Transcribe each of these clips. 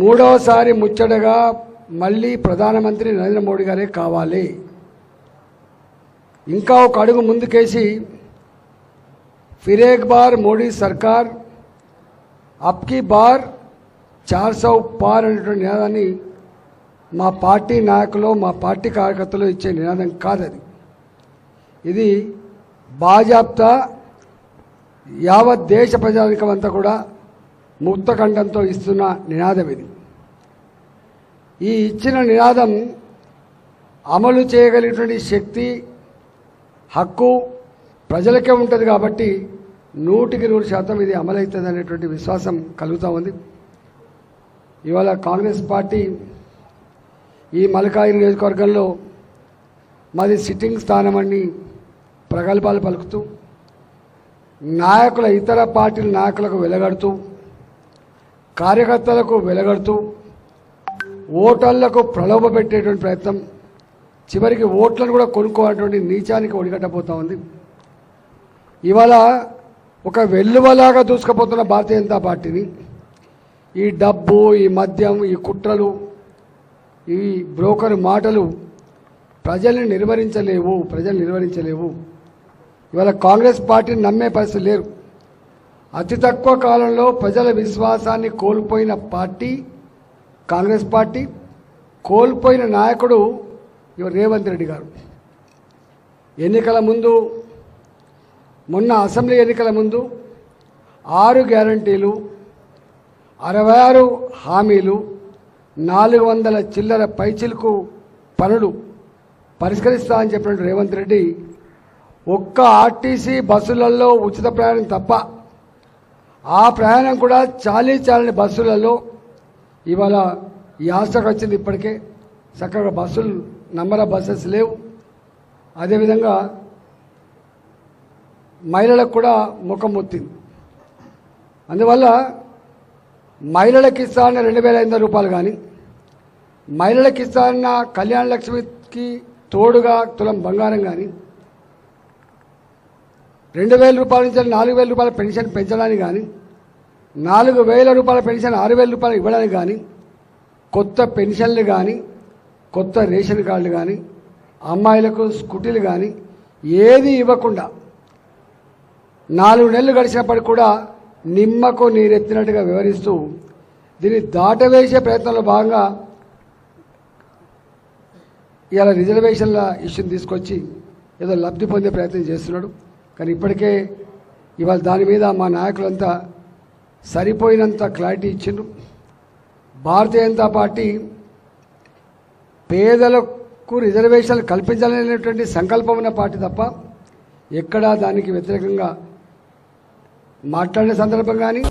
మూడవసారి ముచ్చటగా మళ్ళీ ప్రధానమంత్రి నరేంద్ర మోడీ గారే కావాలి. ఇంకా ఒక అడుగు ముందుకేసి ఫిరేక్ బార్ మోడీ సర్కార్ అప్కి బార్ చార్ సౌ పార్ అనేటువంటి నినాదాన్ని మా పార్టీ నాయకులు మా పార్టీ కార్యకర్తలు ఇచ్చే నినాదం కాదు అది. ఇది బాజాప్తా యావత్ దేశ ప్రజానికం అంతా కూడా ముక్తఖండంతో ఇస్తున్న నినాదం ఇది. ఈ ఇచ్చిన నినాదం అమలు చేయగలిగినటువంటి శక్తి హక్కు ప్రజలకే ఉంటుంది కాబట్టి నూటికి నూరు శాతం ఇది అమలవుతుంది అనేటువంటి విశ్వాసం కలుగుతూ ఉంది. ఇవాళ కాంగ్రెస్ పార్టీ ఈ మలకాయి నియోజకవర్గంలో మాది సిట్టింగ్ స్థానమని ప్రగల్భాలు పలుకుతూ నాయకుల ఇతర పార్టీల నాయకులకు వెలగడుతూ కార్యకర్తలకు వెలగడుతూ ఓటర్లకు ప్రలోభ పెట్టేటువంటి ప్రయత్నం చివరికి ఓట్లను కూడా కొనుక్కోవాలటువంటి నీచానికి ఒడిగట్టబోతా ఉంది. ఇవాళ ఒక వెల్లువలాగా దూసుకుపోతున్న భారతీయ జనతా పార్టీని ఈ డబ్బు ఈ మద్యం ఈ కుట్రలు ఈ బ్రోకర్ మాటలు ప్రజల్ని నిర్వహించలేవు ప్రజలు నిర్వహించలేవు. ఇవాళ కాంగ్రెస్ పార్టీని నమ్మే పరిస్థితి లేరు అతి తక్కువ కాలంలో ప్రజల విశ్వాసాన్ని కోల్పోయిన పార్టీ కాంగ్రెస్ పార్టీ కోల్పోయిన నాయకుడు రేవంత్ రెడ్డి గారు. ఎన్నికల ముందు మొన్న అసెంబ్లీ ఎన్నికల ముందు ఆరు గ్యారంటీలు అరవై ఆరు హామీలు నాలుగు వందల చిల్లర పైచిలకు పనులు పరిష్కరిస్తా అని చెప్పినట్టు రేవంత్ రెడ్డి ఒక్క ఆర్టీసీ బస్సులలో ఉచిత ప్రయాణం తప్ప ఆ ప్రయాణం కూడా చాలీ చాలని బస్సులలో ఇవాళ ఈ ఆశకు వచ్చింది ఇప్పటికే. చక్కగా బస్సులు నంబర్ ఆఫ్ బస్సెస్ లేవు. అదేవిధంగా మహిళలకు కూడా ముఖం ముత్తింది అందువల్ల మహిళలకు ఇస్తాన్న రెండు వేల ఐదు వందల రూపాయలు కానీ మహిళలకు ఇస్తాన్న కళ్యాణ లక్ష్మికి తోడుగా తులం బంగారం కానీ రెండు వేల రూపాయల నుంచి నాలుగు వేల రూపాయల పెన్షన్ పెంచడానికి కానీ నాలుగు వేల రూపాయల పెన్షన్ ఆరు వేల రూపాయలు ఇవ్వడానికి కానీ కొత్త పెన్షన్లు కానీ కొత్త రేషన్ కార్డులు కానీ అమ్మాయిలకు స్కూటీలు కానీ ఏది ఇవ్వకుండా నాలుగు నెలలు గడిచినప్పటికి కూడా నిమ్మకు నీరెత్తినట్టుగా వివరిస్తూ దీన్ని దాటవేసే ప్రయత్నంలో భాగంగా ఇలా రిజర్వేషన్ల ఇష్యూని తీసుకొచ్చి ఏదో లబ్ధి పొందే ప్రయత్నం చేస్తున్నాడు. కానీ ఇప్పటికే ఇవాళ దాని మీద మా నాయకులంతా సరిపోయినంత క్లారిటీ ఇచ్చిండ్రు. భారతీయ జనతా పార్టీ పేదలకు రిజర్వేషన్లు కల్పించాలనేటువంటి సంకల్పం ఉన్న పార్టీ తప్ప ఎక్కడా దానికి వ్యతిరేకంగా మాట్లాడిన సందర్భం కానీ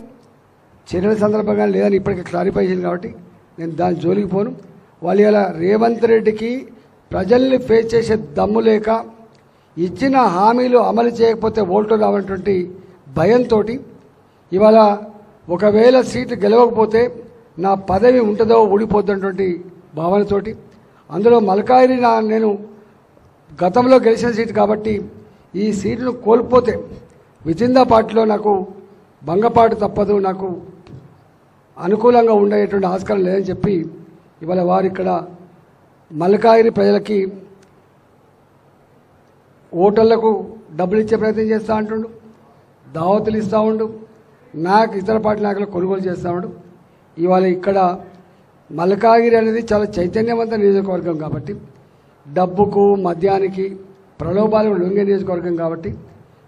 చర్యల సందర్భం కానీ లేదని ఇప్పటికే క్లారిఫై చేసింది కాబట్టి నేను దాని జోలికి పోను. వాళ్ళు ఇలా రేవంత్ రెడ్డికి ప్రజల్ని ఫేస్ చేసే దమ్ము లేక ఇచ్చిన హామీలు అమలు చేయకపోతే ఓట్లు రావనటువంటి భయంతో ఇవాళ ఒకవేళ సీటు గెలవకపోతే నా పదవి ఉంటుందో ఊడిపోతున్నటువంటి భావనతోటి అందులో మలకాయిని నా నేను గతంలో గెలిచిన సీటు కాబట్టి ఈ సీటును కోల్పోతే విజిందా పార్టీలో నాకు భంగపాటు తప్పదు నాకు అనుకూలంగా ఉండేటువంటి ఆస్కారం లేదని చెప్పి ఇవాళ వారు ఇక్కడ మల్కాయిరి ప్రజలకి ఓటర్లకు డబ్బులు ఇచ్చే ప్రయత్నం చేస్తూ ఉంటుండు దావతులు ఇస్తూ ఉండు నాకు ఇతర పార్టీ నాయకులు కొనుగోలు చేస్తూ ఉండు. ఇవాళ ఇక్కడ మల్కాగిరి అనేది చాలా చైతన్యవంత నియోజకవర్గం కాబట్టి డబ్బుకు మద్యానికి ప్రలోభాలకు లొంగే నియోజకవర్గం కాబట్టి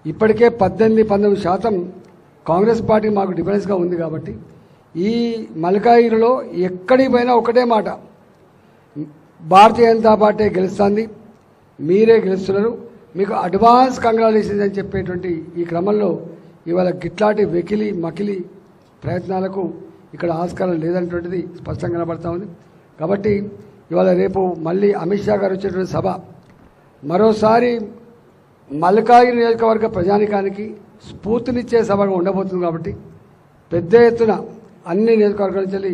ఇప్పటికే పద్దెనిమిది పంతొమ్మిది శాతం కాంగ్రెస్ పార్టీ మాకు డిఫరెన్స్గా ఉంది కాబట్టి ఈ మల్కాగిరిలో ఎక్కడికి పోయినా ఒకటే మాట. భారతీయ జనతా పార్టీ గెలుస్తుంది మీరే గెలుస్తున్నారు మీకు అడ్వాన్స్ కంగ్రాచులేషన్స్ అని చెప్పేటువంటి ఈ క్రమంలో ఇవాళ గిట్లాంటి వెకిలి మకిలి ప్రయత్నాలకు ఇక్కడ ఆస్కారం లేదనేటువంటిది స్పష్టంగా కనబడతా ఉంది. కాబట్టి ఇవాళ రేపు మళ్ళీ అమిత్ షా గారు వచ్చేటువంటి సభ. మరోసారి మల్కాగిరి నియోజకవర్గ ప్రజానికానికి స్ఫూర్తినిచ్చే సభగా ఉండబోతుంది కాబట్టి పెద్ద ఎత్తున అన్ని నియోజకవర్గాల నుంచి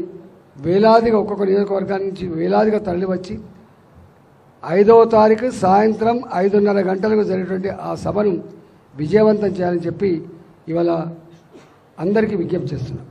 వేలాదిగా ఒక్కొక్క నియోజకవర్గాల నుంచి వేలాదిగా తరలి వచ్చి ఐదవ తారీఖు సాయంత్రం ఐదున్నర గంటలకు జరిగేటువంటి ఆ సభను విజయవంతం చేయాలని చెప్పి ఇవాళ అందరికీ విజ్ఞప్తి చేస్తున్నాం.